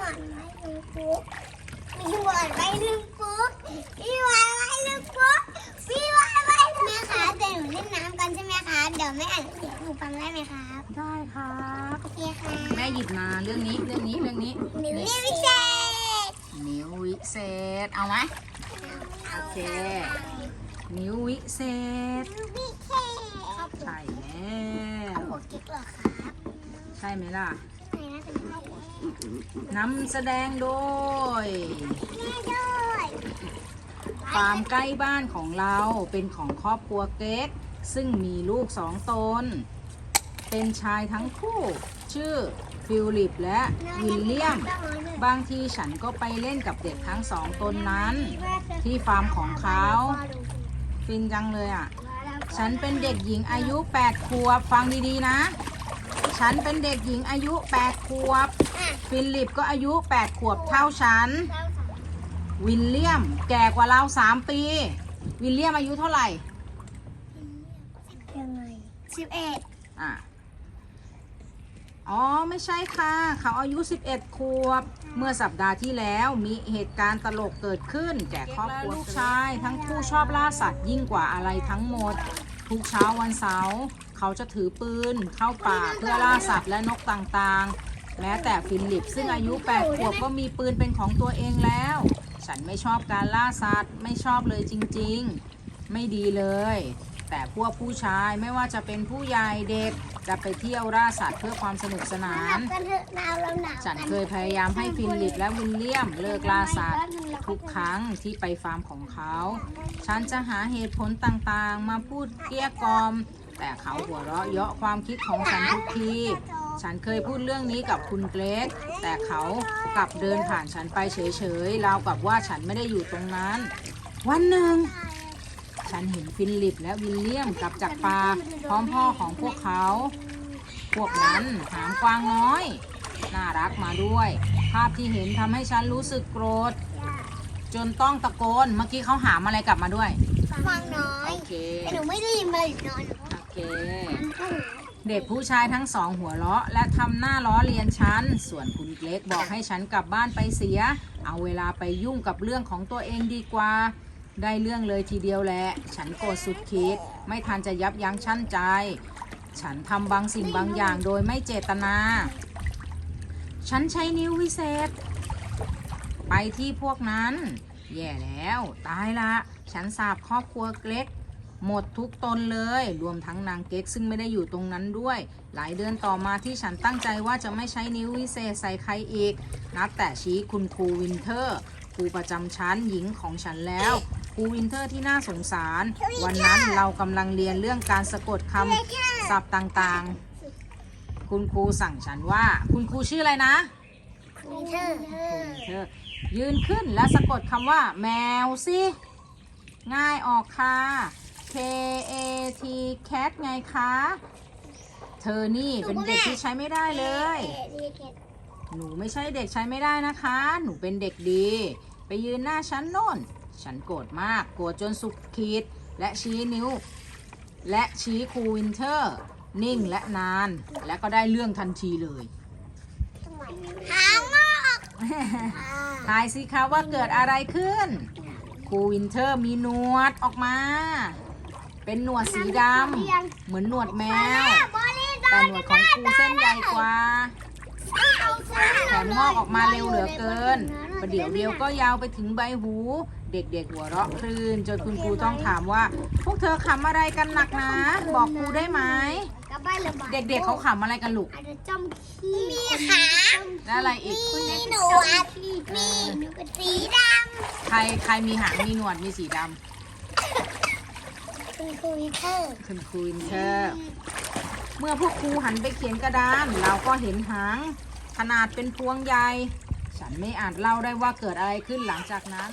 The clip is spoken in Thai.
หมอนไว้ลุงปุ๊กมีหมอนไว้ลุงปุ๊กมีหมอนไว้ลุงปุ๊กมีหมอนไว้แม่คะแต่หนูเล่นน้ำกันใช่ไหมคะ เดี๋ยวแม่อ่านเสียงหนูฟังได้ไหมครับได้ครับโอเคค่ะแม่หยิบมาเรื่องนี้เรื่องนี้เรื่องนี้หนูเรียกพิเศษนิ้ววิเศษเอาไหมโอเค นิ้ววิเศษหนูพิเศษใช่แล้เอาวหัวกิ๊กเหรอครับใช่ไหมล่ะไห นน่าจะใช่แม่นำแสดงโดยด้วยฟาร์มใกล้บ้านของเราเป็นของครอบครัวเก๊ก ซึ่งมีลูกสองตน เป็นชายทั้งคู่ ชื่อฟิลิปและวิลเลียม บางทีฉันก็ไปเล่นกับเด็กทั้งสองตนนั้น ที่ฟาร์มของเขาฟินจังเลยอะ ฉันเป็นเด็กหญิงอายุ 8 ขวบ ฟังดี ๆ นะ ฉันเป็นเด็กหญิงอายุ 8 ขวบอะฟิลิปก็อายุ 8 ขวบเท่าฉันเราสามวิลเลียมแก่กว่าเรา 3 ปี วิลเลียมอายุเท่าไหร่ยังไงสิบเอ็ดอะอ๋อ ไม่ใช่ค่ะ เขาอายุ 11 ขวบ เมื่อสัปดาห์ที่แล้วมีเหตุการณ์ตลกเกิดขึ้น แก่ครอบครัวลูกชาย ทั้งคู่ชอบล่าสัตว์ยิ่งกว่าอะไรทั้งหมด ทุกเช้าวันเสาร์ เขาจะถือปืนเข้าป่าเพื่อล่าสัตว์และนกต่างๆแม้แต่ฟิลิปซึ่งอายุ8ขวบก็มีปืนเป็นของตัวเองแล้ว ฉันไม่ชอบการล่าสัตว์ไม่ชอบเลยจริงๆ ไม่ดีเลย แต่พวกผู้ชายไม่ว่าจะเป็นผู้ใหญ่เด็กจะไปเที่ยวล่าสัตว์เพื่อความสนุกสนาน ฉันเคยพยายามให้ฟิลิปและวิลเลียมเลิกล่าสัตว์ทุกครั้งที่ไปฟาร์มของเขา ฉันจะหาเหตุผลต่างๆ มาพูดเกลี้ยกล่อม แต่เขาหัวเราะเยาะความคิดของฉันทุกที ฉันเคยพูดเรื่องนี้กับคุณเกรกแต่เขากลับเดินผ่านฉันไปเฉยๆราวกับว่าฉันไม่ได้อยู่ตรงนั้น วันหนึ่ง ฉันเห็นฟิลิปและวิลเลียมกลับจากป่าพร้อมพ่อของพวกเขา พวกนั้นหางกวางน้อย น่ารักมาด้วย ภาพที่เห็นทำให้ฉันรู้สึกโกรธ จนต้องตะโกน เมื่อกี้เขาหามอะไรกลับมาด้วย ฟังน้อย โอเค แต่หนูไม่ได้ยินมาอีกนอนโอ เค เด็กผู้ชายทั้งสองหัวเราะ และทำหน้าล้อเลียนฉัน ส่วนคุณเกรกบอกให้ฉันกลับบ้านไปเสีย เอาเวลาไปยุ่งกับเรื่องของตัวเองดีกว่า ได้เรื่องเลยทีเดียวแหละ ฉันโกรธสุดขีดไม่ทันจะยับยั้งชั่นใจ ฉันทำบางสิ่งบางอย่างโดยไม่เจตนา ฉันใช้นิ้ววิเศษ ไปที่พวกนั้น แย่แล้ว ตายละ ฉันสาบครอบครัวเกรก หมดทุกตนเลย รวมทั้งนางเก๊กซึ่งไม่ได้อยู่ตรงนั้นด้วย หลายเดือนต่อมาที่ฉันตั้งใจว่าจะไม่ใช้นิ้ววิเศษใส่ใครอีก นับแต่ชี้คุณครูวินเทอร์ครูประจำชั้นหญิงของฉันแล้วครูวินเทอร์ที่น่าสงสาร วันนั้นเรากำลังเรียนเรื่องการสะกดคำศัพท์ต่างๆ คุณครูสั่งฉันว่า คุณครูชื่ออะไรนะมีเธอเธอยืนขึ้นแล้วสะกดคำว่า แมวสิง่ายออกค่ะ K A T cat ไงคะ เธอนี่เป็นเด็กที่ใช้ไม่ได้เลย หนูไม่ใช่เด็กใช้ไม่ได้นะคะ หนูเป็นเด็กดี ไปยืนหน้าฉันโน่น ฉันโกรธมากโกรธจนสุดขีดและชี้นิ้ว และชี้ครูวินเทอร์ นิ่งและนาน และก็ได้เรื่องทันทีเลยหางงอกทายสิคะว่าเกิดอะไรขึ้นครูวินเทอร์มีหนวดออกมา เป็นหนวดสีดำเหมือนหนวดแมว แต่หนวดของครูเส้นใหญ่กว่าแถมงอกออกมาเร็วเหลือเกิน ประเดี๋ยวเดียวก็ยาวไปถึงใบหู เด็กๆหัวเราะคลื่น จนคุณครูต้องถามว่า พวกเธอขำอะไรกันหนักหนาบอกครูได้ไหมกลับบ้านเลยบ้านเด็กๆเขาขำอะไรกันลูกอาจจะจำขี้มีขาและอะไรอีก มีหนวด มีหนวดสีดใครใครมีหาง มีหนวด มีสีดำำ คุณครูวิเทอร์คุณครูวินเทอร์เมื่อพวกครูหันไปเขียนกระดาน เราก็เห็นหาง ขนาดเป็นพวงใหญ่ ฉันไม่อาจเล่าได้ว่าเกิดอะไรขึ้นหลังจากนั้น